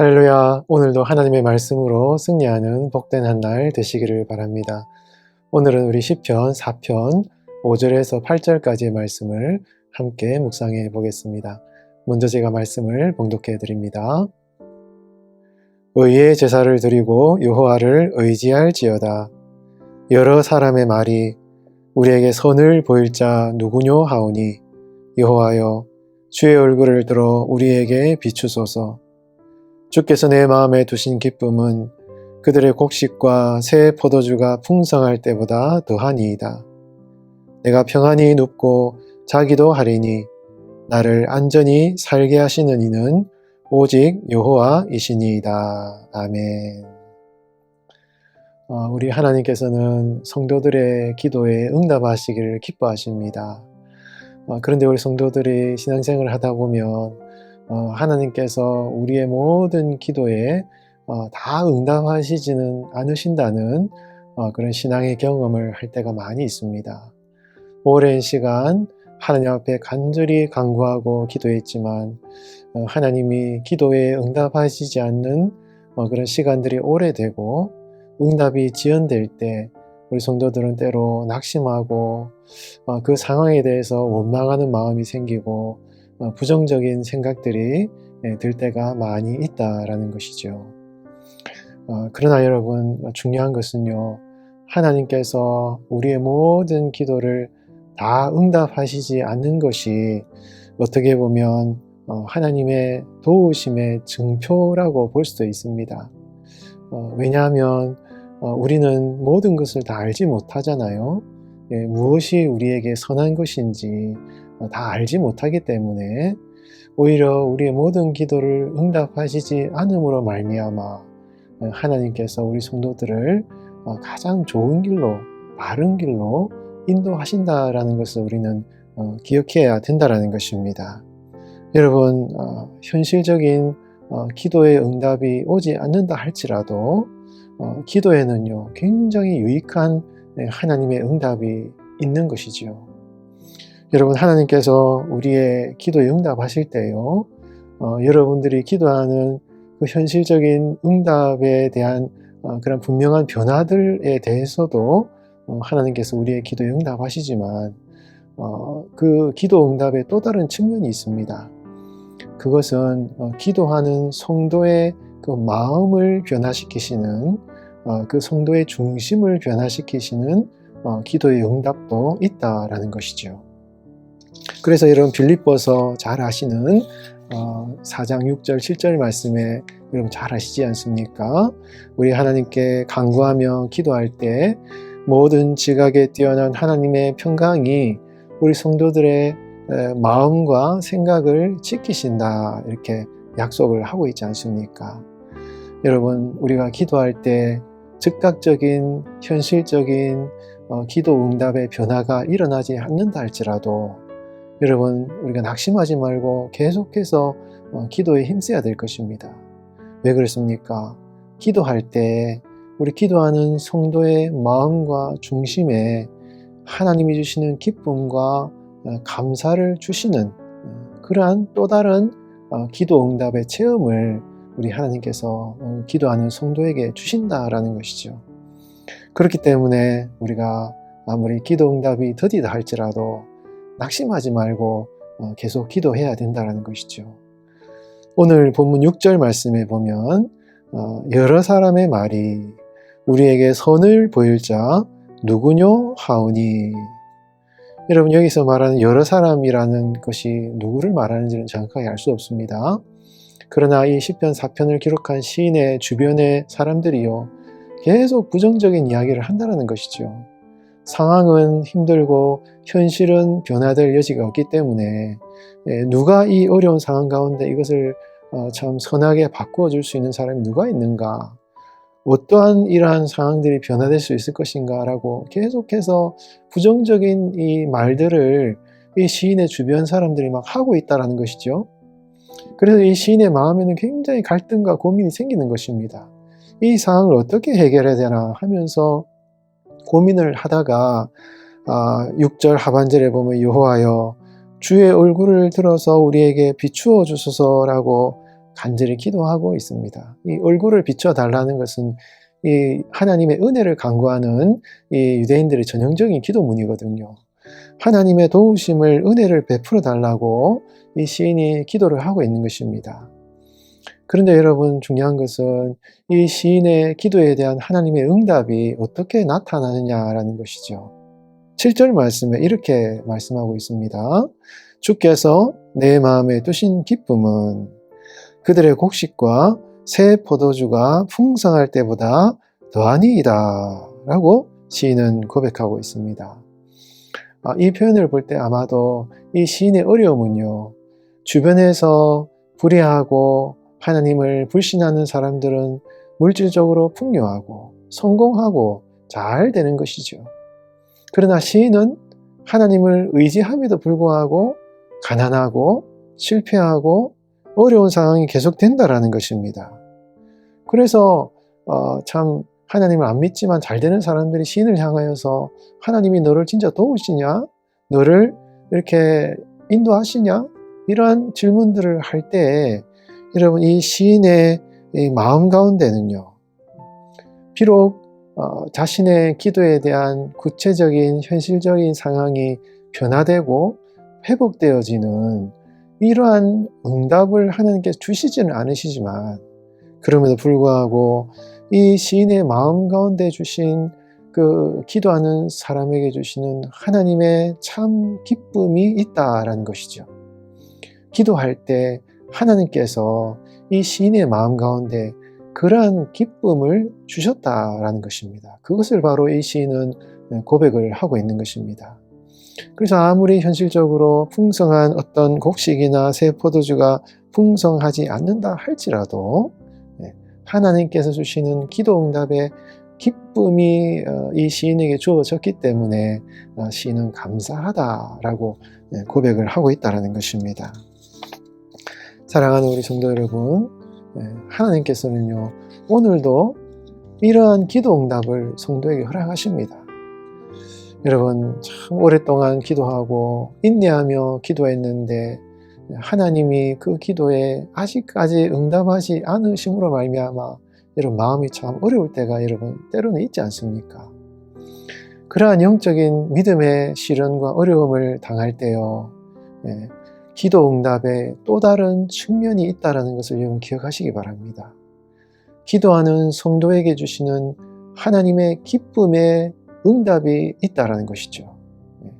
할렐루야. 오늘도 하나님의 말씀으로 승리하는 복된 한 날 되시기를 바랍니다. 오늘은 우리 시편 4편 5절에서 8절까지의 말씀을 함께 묵상해 보겠습니다. 먼저 제가 말씀을 봉독해 드립니다. 의의 제사를 드리고 여호와를 의지할지어다. 여러 사람의 말이 우리에게 선을 보일 자 누구뇨 하오니 여호와여 주의 얼굴을 들어 우리에게 비추소서. 주께서 내 마음에 두신 기쁨은 그들의 곡식과 새 포도주가 풍성할 때보다 더하니이다. 내가 평안히 눕고 자기도 하리니 나를 안전히 살게 하시는 이는 오직 여호와이시니이다. 아멘. 어, 우리 하나님께서는 성도들의 기도에 응답하시기를 기뻐하십니다. 어, 그런데 우리 성도들이 신앙생활을 하다 보면 어, 하나님께서 우리의 모든 기도에 어, 다 응답하시지는 않으신다는 어, 그런 신앙의 경험을 할 때가 많이 있습니다. 오랜 시간 하나님 앞에 간절히 간구하고 기도했지만 어, 하나님이 기도에 응답하시지 않는 어, 그런 시간들이 오래되고 응답이 지연될 때 우리 성도들은 때로 낙심하고 어, 그 상황에 대해서 원망하는 마음이 생기고 어, 부정적인 생각들이 예, 들 때가 많이 있다라는 것이죠. 어, 그러나 여러분 중요한 것은요. 하나님께서 우리의 모든 기도를 다 응답하시지 않는 것이 어떻게 보면 어, 하나님의 도우심의 증표라고 볼 수도 있습니다. 왜냐하면 우리는 모든 것을 다 알지 못하잖아요. 예, 무엇이 우리에게 선한 것인지 어, 다 알지 못하기 때문에 오히려 우리의 모든 기도를 응답하시지 않음으로 말미암아 어, 하나님께서 우리 성도들을 어, 가장 좋은 길로 바른 길로 인도하신다라는 것을 우리는 기억해야 된다라는 것입니다. 여러분 현실적인 기도의 응답이 오지 않는다 할지라도 기도에는요 굉장히 유익한 네, 하나님의 응답이 있는 것이지요. 여러분 하나님께서 우리의 기도에 응답하실 때요. 어, 여러분들이 기도하는 그 현실적인 응답에 대한 어, 그런 분명한 변화들에 대해서도 어, 하나님께서 우리의 기도에 응답하시지만 어, 그 기도 응답의 또 다른 측면이 있습니다. 그것은 어, 기도하는 성도의 그 마음을 변화시키시는 어, 그 성도의 중심을 변화시키시는 기도의 응답도 있다라는 것이죠. 그래서 여러분 빌립보서 잘 아시는 어, 4장 6절 7절 말씀에 여러분 잘 아시지 않습니까? 우리 하나님께 간구하며 기도할 때 모든 지각에 뛰어난 하나님의 평강이 우리 성도들의 마음과 생각을 지키신다 이렇게 약속을 하고 있지 않습니까? 여러분 우리가 기도할 때 즉각적인 현실적인 어, 기도 응답의 변화가 일어나지 않는다 할지라도 여러분 우리가 낙심하지 말고 계속해서 어, 기도에 힘써야 될 것입니다. 왜 그렇습니까? 기도할 때 우리 기도하는 성도의 마음과 중심에 하나님이 주시는 기쁨과 어, 감사를 주시는 어, 그러한 또 다른 기도 응답의 체험을 우리 하나님께서 기도하는 성도에게 주신다라는 것이죠. 그렇기 때문에 우리가 아무리 기도 응답이 더디다 할지라도 낙심하지 말고 어, 계속 기도해야 된다는 것이죠. 오늘 본문 6절 말씀에 보면 어, 여러 사람의 말이 우리에게 선을 보일 자 누구뇨 하오니 여러분 여기서 말하는 여러 사람이라는 것이 누구를 말하는지는 정확하게 알 수 없습니다. 그러나 이 시편 4편을 기록한 시인의 주변의 사람들이요 계속 부정적인 이야기를 한다는 것이죠. 상황은 힘들고 현실은 변화될 여지가 없기 때문에 예, 누가 이 어려운 상황 가운데 이것을 어, 참 선하게 바꾸어 줄 수 있는 사람이 누가 있는가? 어떠한 이러한 상황들이 변화될 수 있을 것인가? 라고 계속해서 부정적인 이 말들을 이 시인의 주변 사람들이 막 하고 있다는 것이죠. 그래서 이 시인의 마음에는 굉장히 갈등과 고민이 생기는 것입니다. 이 상황을 어떻게 해결해야 되나 하면서 고민을 하다가 6절 아, 하반절에 보면 여호와여 주의 얼굴을 들어서 우리에게 비추어 주소서라고 간절히 기도하고 있습니다. 이 얼굴을 비춰 달라는 것은 이 하나님의 은혜를 간구하는 이 유대인들의 전형적인 기도문이거든요. 하나님의 도우심을 은혜를 베풀어 달라고 이 시인이 기도를 하고 있는 것입니다. 그런데 여러분 중요한 것은 이 시인의 기도에 대한 하나님의 응답이 어떻게 나타나느냐라는 것이죠. 7절 말씀에 이렇게 말씀하고 있습니다. 주께서 내 마음에 두신 기쁨은 그들의 곡식과 새 포도주가 풍성할 때보다 더하니이다 라고 시인은 고백하고 있습니다. 아, 이 표현을 볼 때 아마도 이 시인의 어려움은요, 주변에서 불의하고 하나님을 불신하는 사람들은 물질적으로 풍요하고 성공하고 잘 되는 것이죠. 그러나 시인은 하나님을 의지함에도 불구하고 가난하고 실패하고 어려운 상황이 계속된다라는 것입니다. 그래서 어, 참 하나님을 안 믿지만 잘 되는 사람들이 신을 향하여서 하나님이 너를 진짜 도우시냐? 너를 이렇게 인도하시냐? 이러한 질문들을 할 때 여러분 이 시인의 이 마음 가운데는요. 비록 어, 자신의 기도에 대한 구체적인 현실적인 상황이 변화되고 회복되어지는 이러한 응답을 하나님께 주시지는 않으시지만 그럼에도 불구하고 이 시인의 마음 가운데 주신 그 기도하는 사람에게 주시는 하나님의 참 기쁨이 있다라는 것이죠. 기도할 때 하나님께서 이 시인의 마음 가운데 그러한 기쁨을 주셨다라는 것입니다. 그것을 바로 이 시인은 고백을 하고 있는 것입니다. 그래서 아무리 현실적으로 풍성한 어떤 곡식이나 새 포도주가 풍성하지 않는다 할지라도 네, 하나님께서 주시는 기도 응답의 기쁨이 어, 이 시인에게 주어졌기 때문에 어, 시인은 감사하다라고 네, 고백을 하고 있다는 것입니다. 사랑하는 우리 성도 여러분, 네, 하나님께서는요 오늘도 이러한 기도 응답을 성도에게 허락하십니다. 여러분 참 오랫동안 기도하고 인내하며 기도했는데 하나님이 그 기도에 아직까지 응답하지 않으심으로 말미암아 여러분 마음이 참 어려울 때가 여러분 때로는 있지 않습니까? 그러한 영적인 믿음의 시련과 어려움을 당할 때요, 예, 기도 응답에 또 다른 측면이 있다는 것을 여러분 기억하시기 바랍니다. 기도하는 성도에게 주시는 하나님의 기쁨의 응답이 있다라는 것이죠. 예.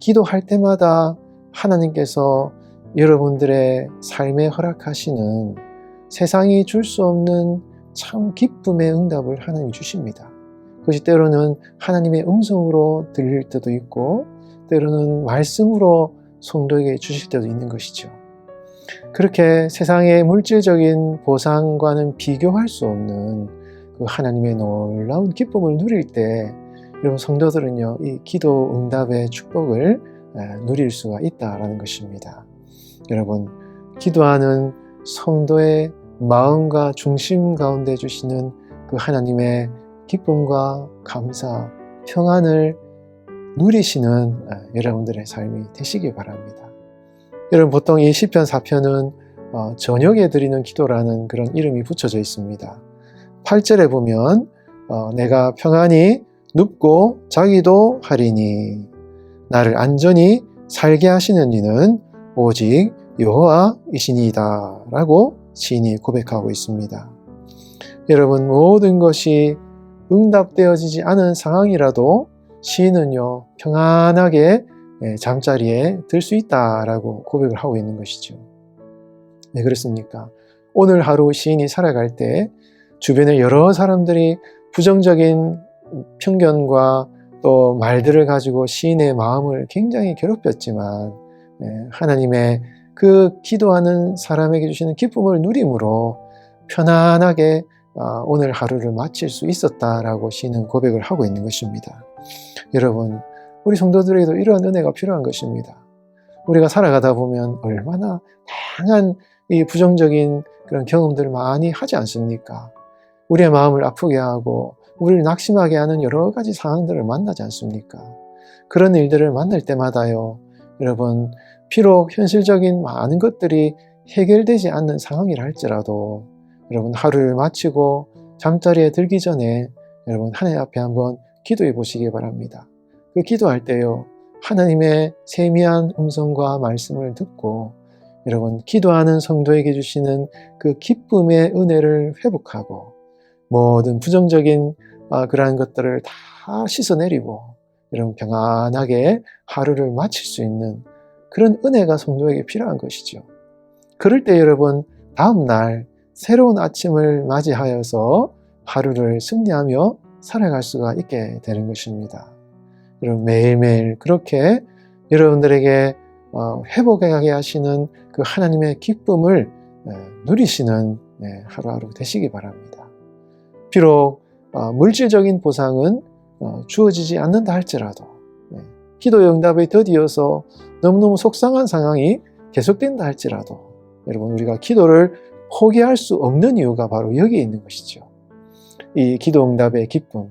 기도할 때마다 하나님께서 여러분들의 삶에 허락하시는 세상이 줄 수 없는 참 기쁨의 응답을 하나님이 주십니다. 그것이 때로는 하나님의 음성으로 들릴 때도 있고, 때로는 말씀으로 성도에게 주실 때도 있는 것이죠. 그렇게 세상의 물질적인 보상과는 비교할 수 없는 그 하나님의 놀라운 기쁨을 누릴 때 여러분 성도들은요 이 기도 응답의 축복을 누릴 수가 있다라는 것입니다. 여러분 기도하는 성도의 마음과 중심 가운데 주시는 그 하나님의 기쁨과 감사, 평안을 누리시는 여러분들의 삶이 되시기 바랍니다. 여러분 보통 이 시편 4편은 어, 저녁에 드리는 기도라는 그런 이름이 붙여져 있습니다. 8절에 보면 어, 내가 평안히 눕고 자기도 하리니 나를 안전히 살게 하시는 이는 오직 여호와이시니이다 라고 시인이 고백하고 있습니다. 여러분 모든 것이 응답되어지지 않은 상황이라도 시인은요 평안하게 예, 잠자리에 들 수 있다라고 고백을 하고 있는 것이죠. 왜 그렇습니까? 오늘 하루 시인이 살아갈 때 주변에 여러 사람들이 부정적인 편견과 또 말들을 가지고 시인의 마음을 굉장히 괴롭혔지만 예, 하나님의 그 기도하는 사람에게 주시는 기쁨을 누림으로 편안하게 아, 오늘 하루를 마칠 수 있었다라고 시인은 고백을 하고 있는 것입니다. 여러분, 우리 성도들에게도 이러한 은혜가 필요한 것입니다. 우리가 살아가다 보면 얼마나 다양한 이 부정적인 그런 경험들을 많이 하지 않습니까? 우리의 마음을 아프게 하고 우리를 낙심하게 하는 여러 가지 상황들을 만나지 않습니까? 그런 일들을 만날 때마다요, 여러분, 비록 현실적인 많은 것들이 해결되지 않는 상황이라 할지라도 여러분 하루를 마치고 잠자리에 들기 전에 여러분 하나님 앞에 한번 기도해 보시기 바랍니다. 그 기도할 때요 하나님의 세미한 음성과 말씀을 듣고 여러분 기도하는 성도에게 주시는 그 기쁨의 은혜를 회복하고 모든 부정적인 아, 그러한 것들을 다 씻어내리고 여러분 평안하게 하루를 마칠 수 있는 그런 은혜가 성도에게 필요한 것이죠. 그럴 때 여러분 다음 날 새로운 아침을 맞이하여서 하루를 승리하며 살아갈 수가 있게 되는 것입니다. 여러분 매일매일 그렇게 여러분들에게 어, 회복하게 하시는 그 하나님의 기쁨을 에, 누리시는 네, 하루하루 되시기 바랍니다. 비록 어, 물질적인 보상은 어, 주어지지 않는다 할지라도 네, 기도의 응답에 더디어서 너무너무 속상한 상황이 계속된다 할지라도 여러분 우리가 기도를 포기할 수 없는 이유가 바로 여기에 있는 것이죠. 이 기도 응답의 기쁨,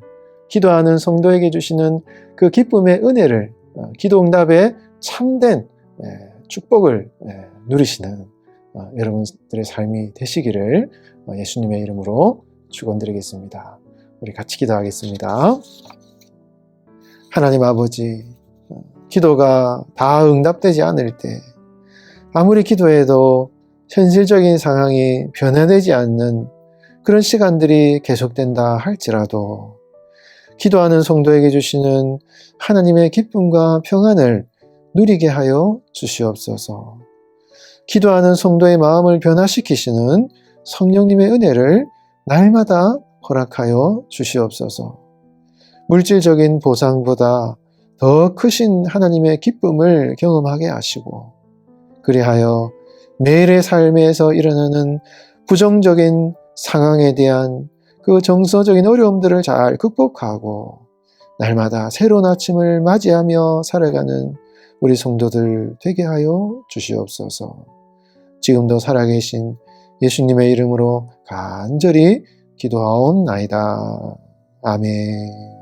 기도하는 성도에게 주시는 그 기쁨의 은혜를 어, 기도 응답의 참된 예, 축복을 예, 누리시는 어, 여러분들의 삶이 되시기를 어, 예수님의 이름으로 축원드리겠습니다. 우리 같이 기도하겠습니다. 하나님 아버지, 어, 기도가 다 응답되지 않을 때 아무리 기도해도 현실적인 상황이 변화되지 않는 그런 시간들이 계속된다 할지라도 기도하는 성도에게 주시는 하나님의 기쁨과 평안을 누리게 하여 주시옵소서. 기도하는 성도의 마음을 변화시키시는 성령님의 은혜를 날마다 허락하여 주시옵소서. 물질적인 보상보다 더 크신 하나님의 기쁨을 경험하게 하시고, 그리하여 매일의 삶에서 일어나는 부정적인 상황에 대한 그 정서적인 어려움들을 잘 극복하고, 날마다 새로운 아침을 맞이하며 살아가는 우리 성도들 되게 하여 주시옵소서. 지금도 살아계신 예수님의 이름으로 간절히 기도하옵나이다. 아멘.